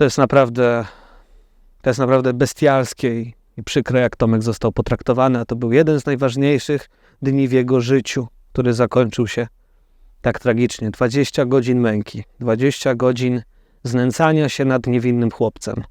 To jest naprawdę, to jest naprawdę bestialskie i, i przykre, jak Tomek został potraktowany, a to był jeden z najważniejszych dni w jego życiu, który zakończył się tak tragicznie. 20 godzin męki, 20 godzin znęcania się nad niewinnym chłopcem.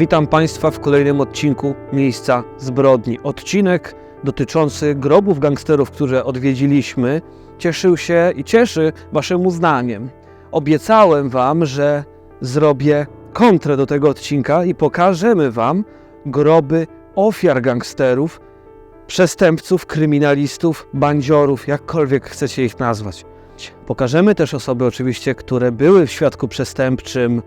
Witam Państwa w kolejnym odcinku Miejsca Zbrodni. Odcinek dotyczący grobów gangsterów, które odwiedziliśmy, cieszył się i cieszy Waszym uznaniem. Obiecałem Wam, że zrobię kontrę do tego odcinka i pokażemy Wam groby ofiar gangsterów, przestępców, kryminalistów, bandziorów, jakkolwiek chcecie ich nazwać. Pokażemy też osoby oczywiście, które były w świadku przestępczym,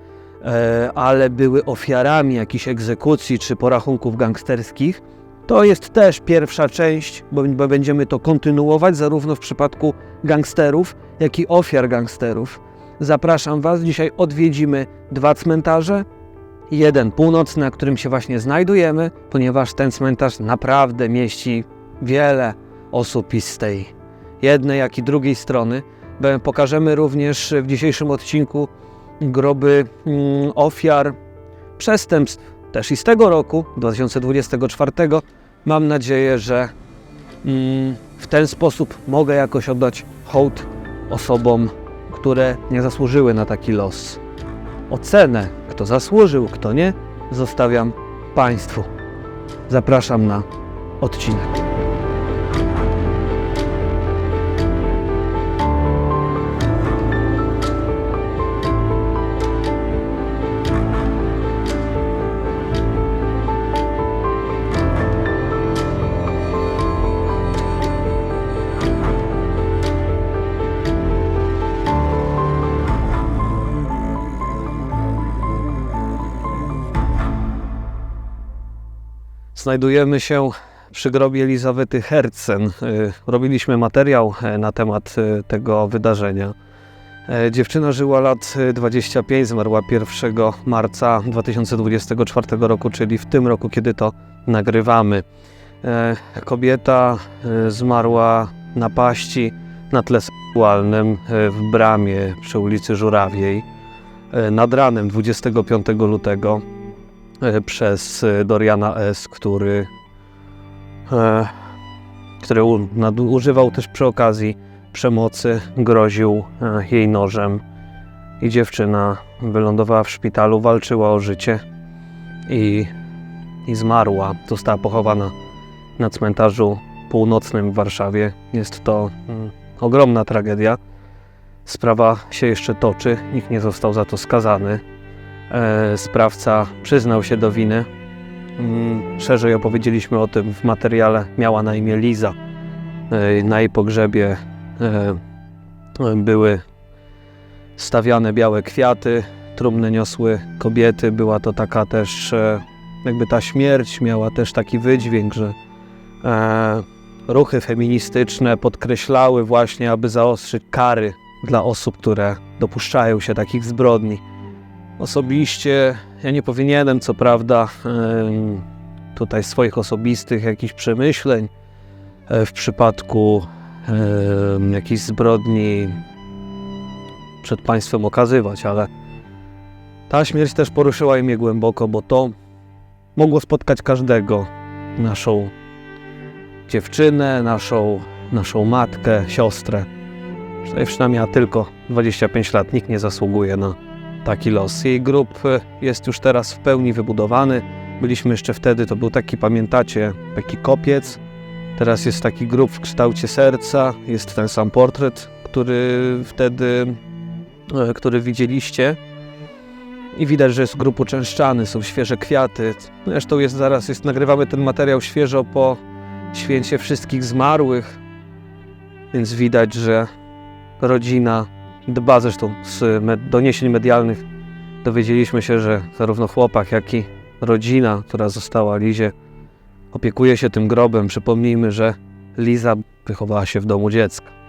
ale były ofiarami jakichś egzekucji czy porachunków gangsterskich. To jest też pierwsza część, bo, będziemy to kontynuować zarówno w przypadku gangsterów, jak i ofiar gangsterów. Zapraszam Was. Dzisiaj odwiedzimy dwa cmentarze. Jeden północny, na którym się właśnie znajdujemy, ponieważ ten cmentarz naprawdę mieści wiele osób z tej jednej, jak i drugiej strony. Pokażemy również w dzisiejszym odcinku groby mm, ofiar przestępstw, też i z tego roku, 2024. Mam nadzieję, że mm, w ten sposób mogę jakoś oddać hołd osobom, które nie zasłużyły na taki los. Ocenę, kto zasłużył, kto nie, zostawiam Państwu. Zapraszam na odcinek. Znajdujemy się przy grobie Elizabety Herzen. Y, Robiliśmy materiał e, na temat e, tego wydarzenia. E, Dziewczyna żyła lat e, 25, zmarła 1 marca 2024 roku, czyli w tym roku, kiedy to nagrywamy. Kobieta zmarła na paści na tle seksualnym w bramie przy ulicy Żurawiej nad ranem 25 lutego przez e, Doriana S., który, e, który u- nadużywał też przy okazji przemocy, groził e, jej nożem i dziewczyna wylądowała w szpitalu, walczyła o życie i, i zmarła. Została pochowana na cmentarzu północnym w Warszawie. Jest to mm, ogromna tragedia. Sprawa się jeszcze toczy, nikt nie został za to skazany. E, sprawca przyznał się do winy. Mm, Szerzej opowiedzieliśmy o tym w materiale. Miała na imię Liza. E, Na jej pogrzebie e, były stawiane białe kwiaty, trumny niosły kobiety. Była to taka też, jakby ta śmierć miała też taki wydźwięk, że ruchy feministyczne podkreślały właśnie, aby zaostrzyć kary dla osób, które dopuszczają się takich zbrodni. Osobiście ja nie powinienem, co prawda, tutaj swoich osobistych jakichś przemyśleń e, w przypadku jakichś zbrodni przed Państwem okazywać, ale ta śmierć też poruszyła mnie głęboko, bo to mogło spotkać każdego. Naszą dziewczynę, naszą, naszą matkę, siostrę. Dziewczyna miała tylko 25 lat, nikt nie zasługuje na taki los. Jej grób e, jest już teraz w pełni wybudowany. Byliśmy jeszcze wtedy, to był taki, pamiętacie, taki kopiec. Teraz jest taki grób w kształcie serca, jest ten sam portret, który wtedy, e, który widzieliście. I widać, że jest grób uczęszczany, są świeże kwiaty. Zresztą jest zaraz, jest, nagrywamy ten materiał świeżo po święcie wszystkich zmarłych, więc widać, że rodzina dba zresztą z me- doniesień medialnych dowiedzieliśmy się, że zarówno chłopak, jak i rodzina, która została Lizie, opiekuje się tym grobem. Przypomnijmy, że Liza wychowała się w domu dziecka.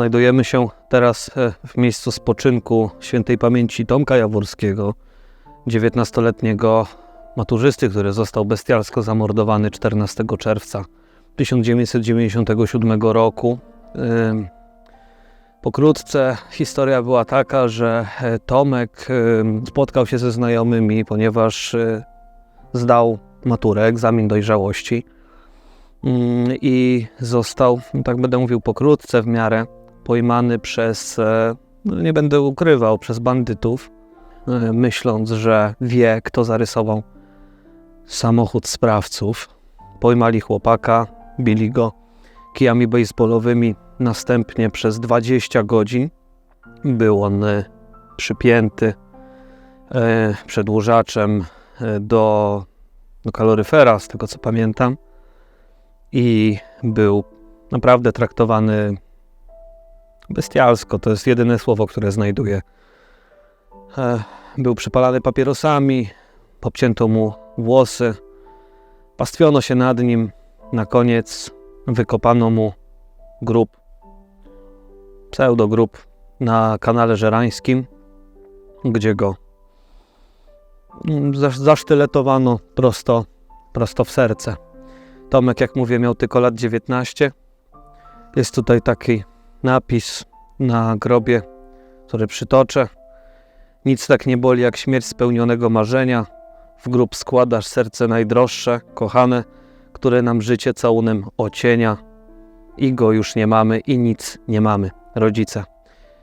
Znajdujemy się teraz e, w miejscu spoczynku świętej pamięci Tomka Jaworskiego, 19-letniego maturzysty, który został bestialsko zamordowany 14 czerwca 1997 roku. Pokrótce historia była taka, że e, Tomek spotkał się ze znajomymi, ponieważ y, zdał maturę, egzamin dojrzałości i został, tak będę mówił pokrótce w miarę, pojmany przez, e, no nie będę ukrywał, przez bandytów, e, myśląc, że wie, kto zarysował samochód sprawców. Pojmali chłopaka, bili go kijami baseballowymi. Następnie przez 20 godzin był on e, przypięty przedłużaczem do, do kaloryfera, z tego co pamiętam. I był naprawdę traktowany bestialsko. To jest jedyne słowo, które znajduję. E, Był przypalany papierosami, popcięto mu włosy, pastwiono się nad nim. Na koniec wykopano mu grób, pseudogrób na kanale żerańskim, gdzie go zasz- zasztyletowano prosto, prosto w serce. Tomek, jak mówię, miał tylko lat 19. Jest tutaj taki napis na grobie, który przytoczę. Nic tak nie boli jak śmierć spełnionego marzenia. W grób składasz serce najdroższe, kochane, które nam życie całunem ocienia. I go już nie mamy i nic nie mamy, rodzice.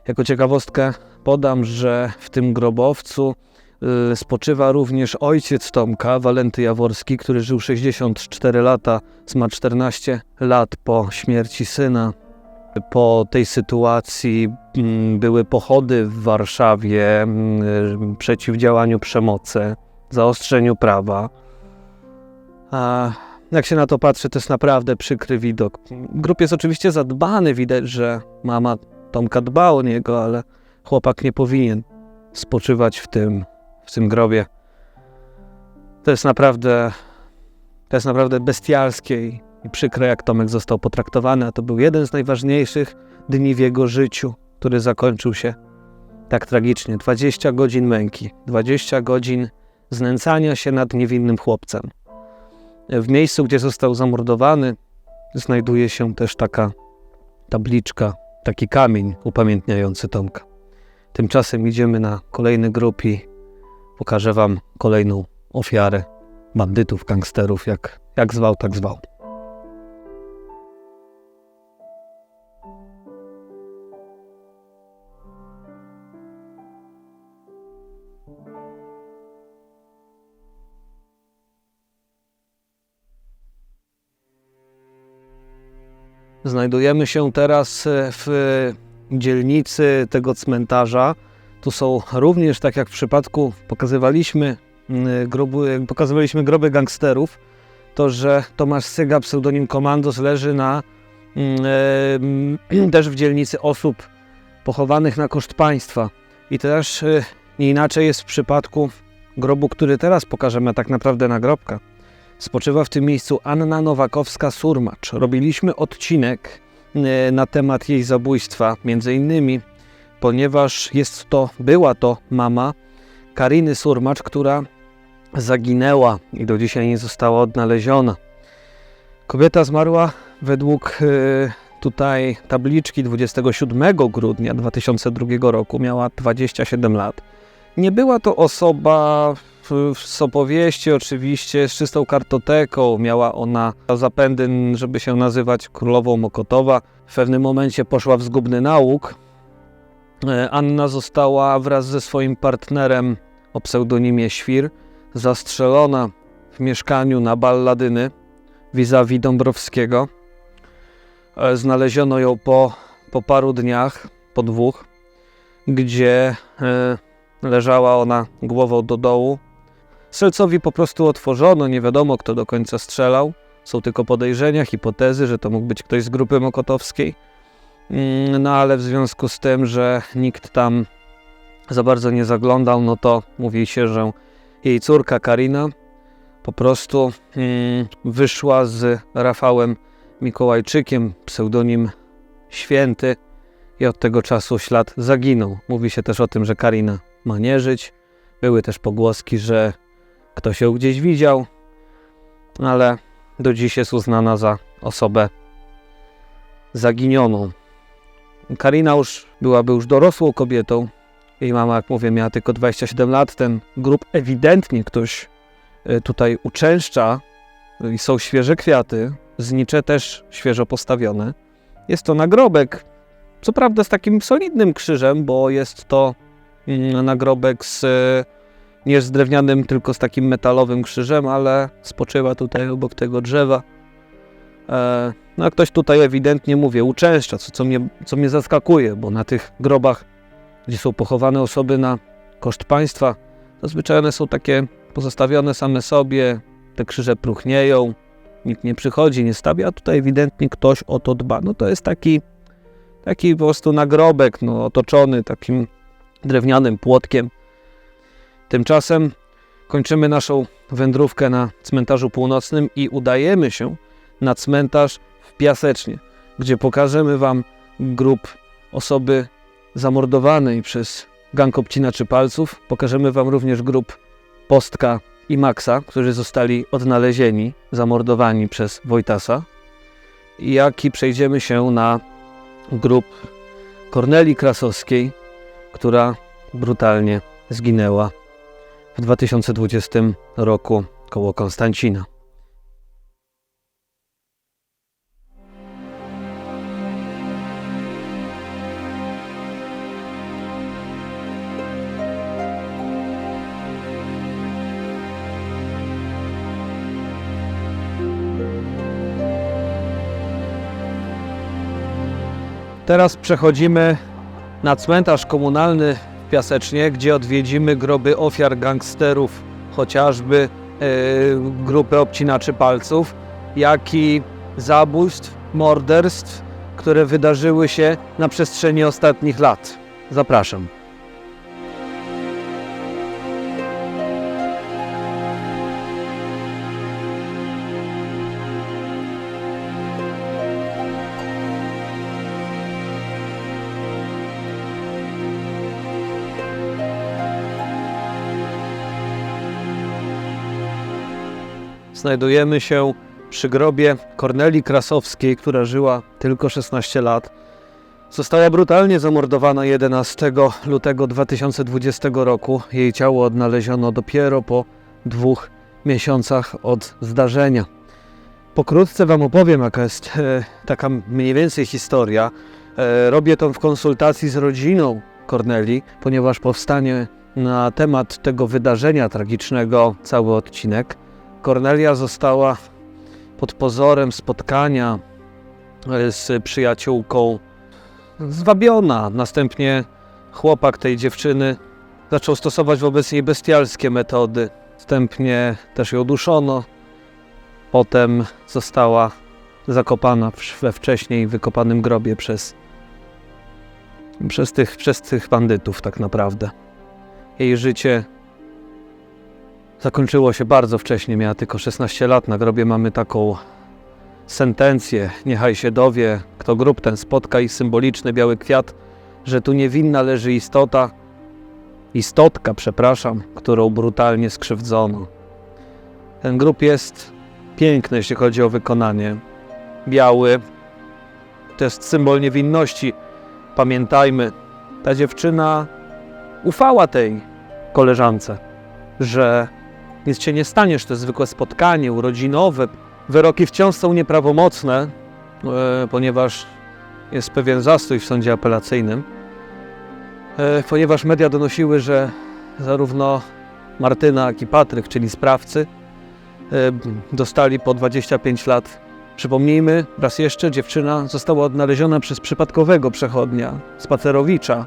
Jako ciekawostkę podam, że w tym grobowcu y, spoczywa również ojciec Tomka, Walenty Jaworski, który żył 64 lata, zmarł 14 lat po śmierci syna. Po tej sytuacji mm, były pochody w Warszawie mm, przeciwdziałaniu przemocy, zaostrzeniu prawa. A jak się na to patrzy, to jest naprawdę przykry widok. Grób jest oczywiście zadbany, widać, że mama Tomka dba o niego, ale chłopak nie powinien spoczywać w tym, w tym grobie. To jest naprawdę, to jest naprawdę bestialskie i, przykre, jak Tomek został potraktowany, a to był jeden z najważniejszych dni w jego życiu, który zakończył się tak tragicznie. 20 godzin męki, 20 godzin znęcania się nad niewinnym chłopcem. W miejscu, gdzie został zamordowany, znajduje się też taka tabliczka, taki kamień upamiętniający Tomka. Tymczasem idziemy na kolejny grób i pokażę Wam kolejną ofiarę bandytów, gangsterów, jak, jak zwał, tak zwał. Znajdujemy się teraz e, w dzielnicy tego cmentarza. Tu są również, tak jak w przypadku pokazywaliśmy, mm, groby, pokazywaliśmy groby gangsterów, to że Tomasz Syga, pseudonim Komandos, leży na, e, mm, też w dzielnicy osób pochowanych na koszt państwa. I też e, nie inaczej jest w przypadku grobu, który teraz pokażemy, tak naprawdę nagrobka. Spoczywa w tym miejscu Anna Nowakowska-Surmacz. Robiliśmy odcinek e, na temat jej zabójstwa, między innymi, ponieważ jest to, była to mama Kariny Surmacz, która zaginęła i do dzisiaj nie została odnaleziona. Kobieta zmarła według e, tutaj tabliczki 27 grudnia 2002 roku, miała 27 lat. Nie była to osoba z opowieści oczywiście, z czystą kartoteką. Miała ona zapędy, żeby się nazywać królową Mokotowa. W pewnym momencie poszła w zgubny nauk. E, Anna została wraz ze swoim partnerem o pseudonimie Świr zastrzelona w mieszkaniu na Balladyny vis-a-vis Dąbrowskiego. E, Znaleziono ją po, po paru dniach, po dwóch, gdzie e, leżała ona głową do dołu. Strzelcowi po prostu otworzono, nie wiadomo kto do końca strzelał. Są tylko podejrzenia, hipotezy, że to mógł być ktoś z grupy mokotowskiej. Mm, No ale w związku z tym, że nikt tam za bardzo nie zaglądał, no to mówi się, że jej córka Karina po prostu mm, wyszła z Rafałem Mikołajczykiem, pseudonim Święty i od tego czasu ślad zaginął. Mówi się też o tym, że Karina ma nie żyć. Były też pogłoski, że ktoś ją gdzieś widział, ale do dziś jest uznana za osobę zaginioną. Karina już byłaby już dorosłą kobietą. Jej mama, jak mówię, miała tylko 27 lat. Ten grób ewidentnie ktoś y, tutaj uczęszcza i są świeże kwiaty, znicze też świeżo postawione. Jest to nagrobek, co prawda z takim solidnym krzyżem, bo jest to mm, nagrobek z nie z drewnianym, tylko z takim metalowym krzyżem, ale spoczywa tutaj obok tego drzewa. E, no a ktoś tutaj ewidentnie, mówię, uczęszcza, co, co, mnie, co mnie zaskakuje, bo na tych grobach, gdzie są pochowane osoby na koszt państwa, zazwyczaj one są takie pozostawione same sobie, te krzyże próchnieją, nikt nie przychodzi, nie stawia, a tutaj ewidentnie ktoś o to dba. No to jest taki, taki po prostu nagrobek, no, otoczony takim drewnianym płotkiem. Tymczasem kończymy naszą wędrówkę na cmentarzu północnym i udajemy się na cmentarz w Piasecznie, gdzie pokażemy Wam grób osoby zamordowanej przez gang obcinaczy palców. Pokażemy Wam również grób Postka i Maxa, którzy zostali odnalezieni, zamordowani przez Wojtasa. Jak i przejdziemy się na grób Kornelii Krasowskiej, która brutalnie zginęła w 2020 roku koło Konstancina. Teraz przechodzimy na cmentarz komunalny Piasecznie, gdzie odwiedzimy groby ofiar gangsterów, chociażby e, grupy obcinaczy palców, jak i zabójstw, morderstw, które wydarzyły się na przestrzeni ostatnich lat. Zapraszam. Znajdujemy się przy grobie Kornelii Krasowskiej, która żyła tylko 16 lat. Została brutalnie zamordowana 11 lutego 2020 roku. Jej ciało odnaleziono dopiero po dwóch miesiącach od zdarzenia. Pokrótce Wam opowiem, jaka jest e, taka mniej więcej historia. E, robię to w konsultacji z rodziną Korneli, ponieważ powstanie na temat tego wydarzenia tragicznego cały odcinek. Kornelia została pod pozorem spotkania e, z przyjaciółką zwabiona. Następnie chłopak tej dziewczyny zaczął stosować wobec niej bestialskie metody. Wstępnie też ją duszono. Potem została zakopana we wcześniej wykopanym grobie przez, przez, tych, przez tych bandytów, tak naprawdę. Jej życie zakończyło się bardzo wcześnie, miała tylko 16 lat. Na grobie mamy taką sentencję, niechaj się dowie, kto grób ten spotka i symboliczny biały kwiat, że tu niewinna leży istota, istotka, przepraszam, którą brutalnie skrzywdzono. Ten grób jest piękny, jeśli chodzi o wykonanie. Biały, to jest symbol niewinności. Pamiętajmy, ta dziewczyna ufała tej koleżance, że nic się nie stanie, że to jest zwykłe spotkanie urodzinowe. Wyroki wciąż są nieprawomocne, e, ponieważ jest pewien zastój w sądzie apelacyjnym. E, ponieważ media donosiły, że zarówno Martyna, jak i Patryk, czyli sprawcy, e, dostali po 25 lat. Przypomnijmy raz jeszcze, dziewczyna została odnaleziona przez przypadkowego przechodnia, spacerowicza,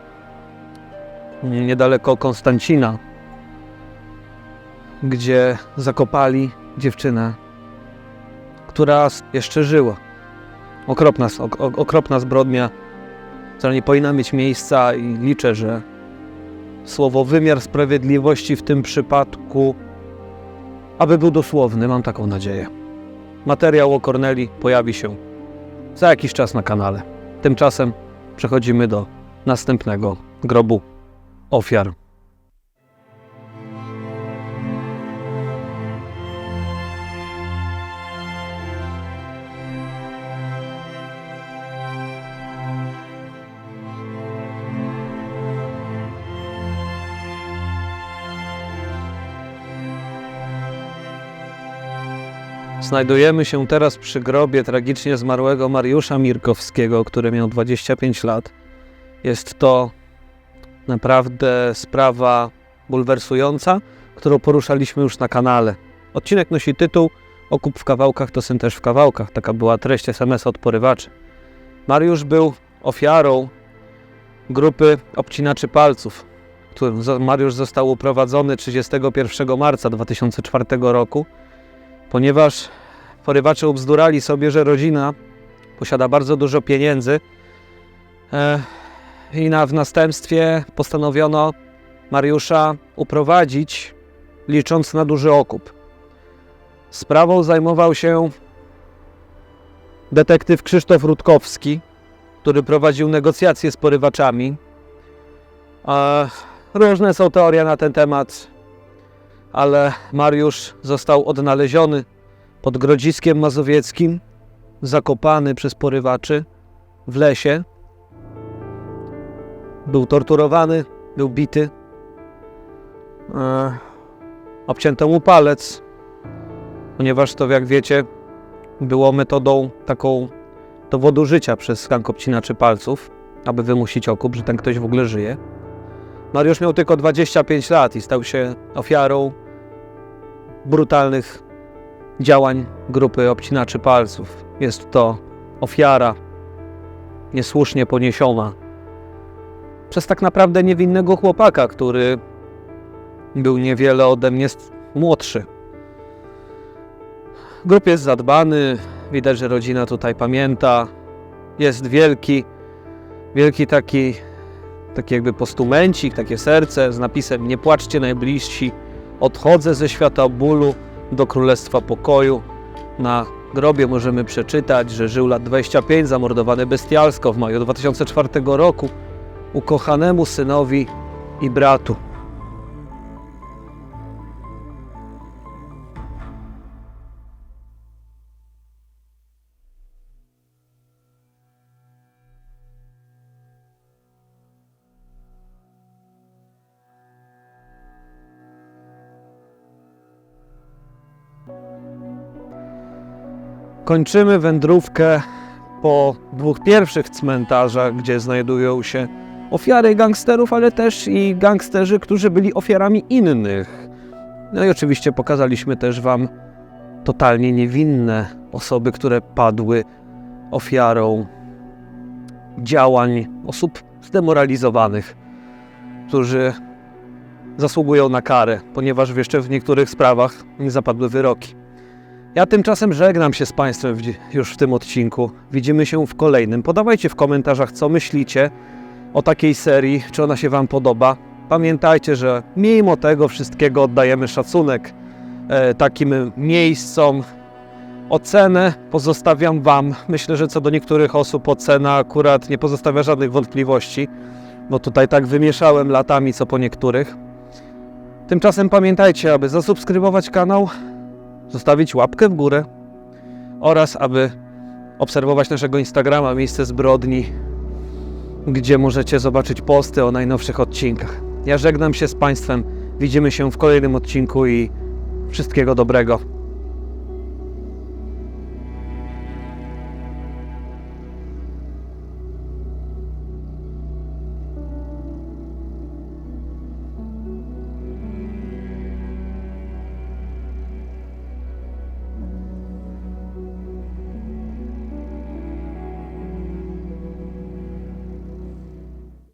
nie- niedaleko Konstancina. Gdzie zakopali dziewczynę, która jeszcze żyła. Okropna, okropna zbrodnia, która nie powinna mieć miejsca i liczę, że słowo wymiar sprawiedliwości w tym przypadku, aby był dosłowny, mam taką nadzieję. Materiał o Korneli pojawi się za jakiś czas na kanale. Tymczasem przechodzimy do następnego grobu ofiar. Znajdujemy się teraz przy grobie tragicznie zmarłego Mariusza Mirkowskiego, który miał 25 lat. Jest to naprawdę sprawa bulwersująca, którą poruszaliśmy już na kanale. Odcinek nosi tytuł Okup w kawałkach to syn też w kawałkach. Taka była treść SMS od porywaczy. Mariusz był ofiarą grupy obcinaczy palców. którym Mariusz został uprowadzony 31 marca 2004 roku ponieważ porywacze ubzdurali sobie, że rodzina posiada bardzo dużo pieniędzy e, i na, w następstwie postanowiono Mariusza uprowadzić, licząc na duży okup. Sprawą zajmował się detektyw Krzysztof Rutkowski, który prowadził negocjacje z porywaczami. E, różne są teorie na ten temat ale Mariusz został odnaleziony pod Grodziskiem Mazowieckim, zakopany przez porywaczy w lesie. Był torturowany, był bity. E, obcięto mu palec, ponieważ to, jak wiecie, było metodą taką dowodu życia przez skank obcinaczy palców, aby wymusić okup, że ten ktoś w ogóle żyje. Mariusz miał tylko 25 lat i stał się ofiarą brutalnych działań grupy obcinaczy palców. Jest to ofiara niesłusznie poniesiona przez tak naprawdę niewinnego chłopaka, który był niewiele ode mnie młodszy. Grup jest zadbany, widać, że rodzina tutaj pamięta. Jest wielki, wielki taki taki jakby postumencik, takie serce z napisem Nie płaczcie najbliżsi, odchodzę ze świata bólu do Królestwa Pokoju. Na grobie możemy przeczytać, że żył lat 25, zamordowany bestialsko w maju 2004 roku ukochanemu synowi i bratu. Kończymy wędrówkę po dwóch pierwszych cmentarzach, gdzie znajdują się ofiary gangsterów, ale też i gangsterzy, którzy byli ofiarami innych. No i oczywiście pokazaliśmy też Wam totalnie niewinne osoby, które padły ofiarą działań osób zdemoralizowanych, którzy zasługują na karę, ponieważ jeszcze w niektórych sprawach nie zapadły wyroki. Ja tymczasem żegnam się z Państwem już w tym odcinku. Widzimy się w kolejnym. Podawajcie w komentarzach, co myślicie o takiej serii, czy ona się Wam podoba. Pamiętajcie, że mimo tego wszystkiego oddajemy szacunek e, takim miejscom. Ocenę pozostawiam Wam. Myślę, że co do niektórych osób ocena akurat nie pozostawia żadnych wątpliwości, bo tutaj tak wymieszałem latami co po niektórych. Tymczasem pamiętajcie, aby zasubskrybować kanał, zostawić łapkę w górę oraz aby obserwować naszego Instagrama Miejsce Zbrodni, gdzie możecie zobaczyć posty o najnowszych odcinkach. Ja żegnam się z Państwem, widzimy się w kolejnym odcinku i wszystkiego dobrego.